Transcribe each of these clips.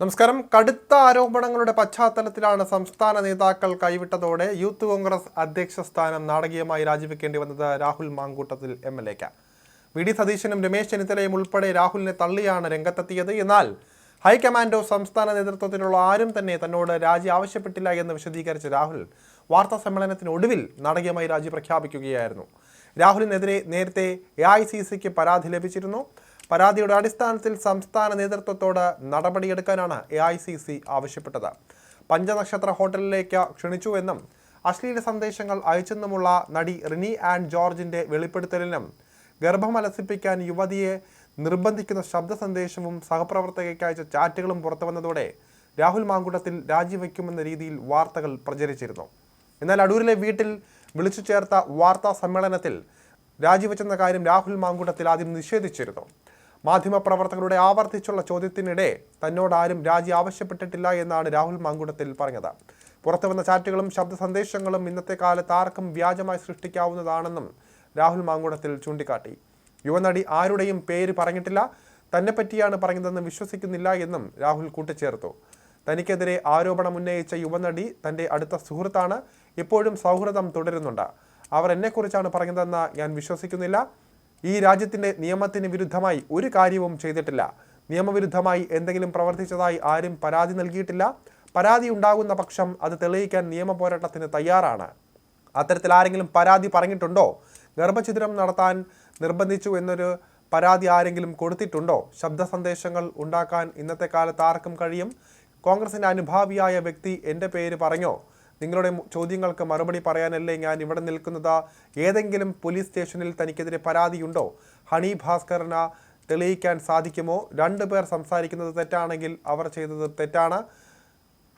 നമസ്കാരം. കടുത്ത ആരോപണങ്ങളുടെ പശ്ചാത്തലത്തിലാണ് സംസ്ഥാന നേതാക്കൾ കൈവിട്ടതോടെ യൂത്ത് കോൺഗ്രസ് അധ്യക്ഷ സ്ഥാനം നാടകീയമായി രാജിവെക്കേണ്ടി വന്നത് Rahul Mamkootathil M L A. V. D. സതീശനും രമേശ് ചെന്നിത്തലയും ഉൾപ്പെടെ രാഹുലിനെ തള്ളിയാണ് രംഗത്തെത്തിയത്. എന്നാൽ ഹൈക്കമാൻഡോ സംസ്ഥാന നേതൃത്വത്തിലുള്ള ആരും തന്നെ തന്നോട് രാജി ആവശ്യപ്പെട്ടില്ല എന്ന് വിശദീകരിച്ച രാഹുൽ വാർത്താ സമ്മേളനത്തിനൊടുവിൽ നാടകീയമായി രാജി പ്രഖ്യാപിക്കുകയായിരുന്നു. രാഹുലിനെതിരെ നേരത്തെ എ ഐ സി സിക്ക് പരാതി ലഭിച്ചിരുന്നു. പരാതിയുടെ അടിസ്ഥാനത്തിൽ സംസ്ഥാന നേതൃത്വത്തോട് നടപടിയെടുക്കാനാണ് എ ഐ സി സി ആവശ്യപ്പെട്ടത്. പഞ്ചനക്ഷത്ര ഹോട്ടലിലേക്ക് ക്ഷണിച്ചുവെന്നും അശ്ലീല സന്ദേശങ്ങൾ അയച്ചെന്നുമുള്ള നടി റിനി ആൻഡ് ജോർജിന്റെ വെളിപ്പെടുത്തലിനും ഗർഭമലസിപ്പിക്കാൻ യുവതിയെ നിർബന്ധിക്കുന്ന ശബ്ദ സന്ദേശവും സഹപ്രവർത്തകയ്ക്ക് അയച്ച ചാറ്റുകളും പുറത്തുവന്നതോടെ രാഹുൽ മാങ്കുട്ടത്തിൽ രാജിവെക്കുമെന്ന രീതിയിൽ വാർത്തകൾ പ്രചരിച്ചിരുന്നു. എന്നാൽ അടൂരിലെ വീട്ടിൽ വിളിച്ചു ചേർത്ത വാർത്താ സമ്മേളനത്തിൽ രാജിവെച്ചെന്ന കാര്യം രാഹുൽ മാങ്കുട്ടത്തിൽ ആദ്യം നിഷേധിച്ചിരുന്നു. മാധ്യമപ്രവർത്തകരുടെ ആവർത്തിച്ചുള്ള ചോദ്യത്തിനിടെ തന്നോട് ആരും രാജി ആവശ്യപ്പെട്ടിട്ടില്ല എന്നാണ് രാഹുൽ മാങ്കുടത്തിൽ പറഞ്ഞത്. പുറത്തു വന്ന ചാറ്റുകളും ശബ്ദ സന്ദേശങ്ങളും ഇന്നത്തെ കാലത്ത് ആർക്കും വ്യാജമായി സൃഷ്ടിക്കാവുന്നതാണെന്നും രാഹുൽ മാങ്കുടത്തിൽ ചൂണ്ടിക്കാട്ടി. യുവനടി ആരുടെയും പേര് പറഞ്ഞിട്ടില്ല തന്നെ പറ്റിയാണ് പറഞ്ഞതെന്ന് വിശ്വസിക്കുന്നില്ല എന്നും രാഹുൽ കൂട്ടിച്ചേർത്തു. തനിക്കെതിരെ ആരോപണം ഉന്നയിച്ച യുവനടി തന്റെ അടുത്ത സുഹൃത്താണ് ഇപ്പോഴും സൗഹൃദം തുടരുന്നുണ്ട്. അവർ എന്നെക്കുറിച്ചാണ് പറഞ്ഞതെന്ന് ഞാൻ വിശ്വസിക്കുന്നില്ല. ഈ രാജ്യത്തിന്റെ നിയമത്തിന് വിരുദ്ധമായി ഒരു കാര്യവും ചെയ്തിട്ടില്ല. നിയമവിരുദ്ധമായി എന്തെങ്കിലും പ്രവർത്തിച്ചതായി ആരും പരാതി നൽകിയിട്ടില്ല. പരാതി ഉണ്ടാകുന്ന പക്ഷം അത് തെളിയിക്കാൻ നിയമ പോരാട്ടത്തിന് തയ്യാറാണ്. അത്തരത്തിൽ ആരെങ്കിലും പരാതി പറഞ്ഞിട്ടുണ്ടോ? ഗർഭഛിദ്രം നടത്താൻ നിർബന്ധിച്ചു എന്നൊരു പരാതി ആരെങ്കിലും കൊടുത്തിട്ടുണ്ടോ? ശബ്ദ സന്ദേശങ്ങൾ ഉണ്ടാക്കാൻ ഇന്നത്തെ കാലത്ത് ആർക്കും കഴിയും? കോൺഗ്രസിന്റെ അനുഭാവിയായ വ്യക്തി എന്റെ പേര് പറഞ്ഞോ? നിങ്ങളുടെ ചോദ്യങ്ങൾക്ക് മറുപടി പറയാനല്ലേ ഞാൻ ഇവിടെ നിൽക്കുന്നത്? ഏതെങ്കിലും പോലീസ് സ്റ്റേഷനിൽ തനിക്കെതിരെ പരാതിയുണ്ടോ? ഹണി ഭാസ്കറിന് തെളിയിക്കാൻ സാധിക്കുമോ? രണ്ടു പേർ സംസാരിക്കുന്നത് തെറ്റാണെങ്കിൽ അവർ ചെയ്തത് തെറ്റാണ്.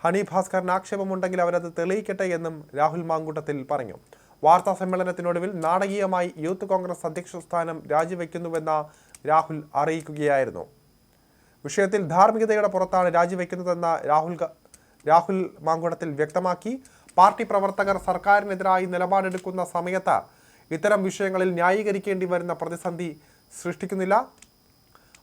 ഹണി ഭാസ്കറിന് ആക്ഷേപമുണ്ടെങ്കിൽ അവരത് തെളിയിക്കട്ടെ എന്നും രാഹുൽ മാങ്കൂട്ടത്തിൽ പറഞ്ഞു. വാർത്താ സമ്മേളനത്തിനൊടുവിൽ നാടകീയമായി യൂത്ത് കോൺഗ്രസ് അധ്യക്ഷ സ്ഥാനം രാജിവെക്കുന്നുവെന്ന രാഹുൽ അറിയിക്കുകയായിരുന്നു. വിഷയത്തിൽ ധാർമ്മികതയുടെ പുറത്താണ് രാജിവെക്കുന്നതെന്ന രാഹുൽ രാഹുൽ മാങ്കുടത്തിൽ വ്യക്തമാക്കി. പാർട്ടി പ്രവർത്തകർ സർക്കാരിനെതിരായി നിലപാടെടുക്കുന്ന സമയത്ത് ഇത്തരം വിഷയങ്ങളിൽ ന്യായീകരിക്കേണ്ടി വരുന്ന പ്രതിസന്ധി സൃഷ്ടിക്കുന്നില്ല.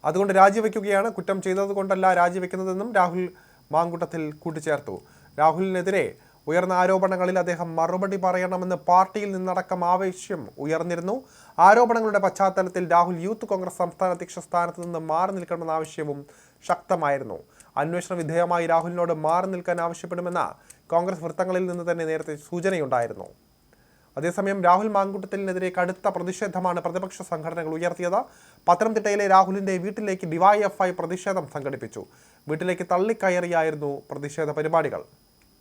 അതുകൊണ്ട് രാജിവെക്കുകയാണ്. കുറ്റം ചെയ്തതുകൊണ്ടല്ല രാജിവെക്കുന്നതെന്നും രാഹുൽ മാങ്കുട്ടത്തിൽ കൂട്ടിച്ചേർത്തു. രാഹുലിനെതിരെ ഉയർന്ന ആരോപണങ്ങളിൽ അദ്ദേഹം മറുപടി പറയണമെന്ന് പാർട്ടിയിൽ നിന്നടക്കം ആവശ്യം ഉയർന്നിരുന്നു. ആരോപണങ്ങളുടെ പശ്ചാത്തലത്തിൽ രാഹുൽ യൂത്ത് കോൺഗ്രസ് സംസ്ഥാന അധ്യക്ഷ സ്ഥാനത്ത് നിന്ന് മാറി നിൽക്കണമെന്ന ആവശ്യവും ശക്തമായിരുന്നു. അന്വേഷണ വിധേയമായി രാഹുലിനോട് മാറി നിൽക്കാൻ ആവശ്യപ്പെടുമെന്ന കോൺഗ്രസ് വൃത്തങ്ങളിൽ നിന്ന് തന്നെ നേരത്തെ സൂചനയുണ്ടായിരുന്നു. അതേസമയം രാഹുൽ മാങ്കുട്ടത്തിനെതിരെ കടുത്ത പ്രതിഷേധമാണ് പ്രതിപക്ഷ സംഘടനകൾ ഉയർത്തിയത്. പത്തനംതിട്ടയിലെ രാഹുലിന്റെ വീട്ടിലേക്ക് ഡിവൈഎഫ്ഐ പ്രതിഷേധം സംഘടിപ്പിച്ചു. വീട്ടിലേക്ക് തള്ളിക്കയറിയായിരുന്നു പ്രതിഷേധ പരിപാടികൾ.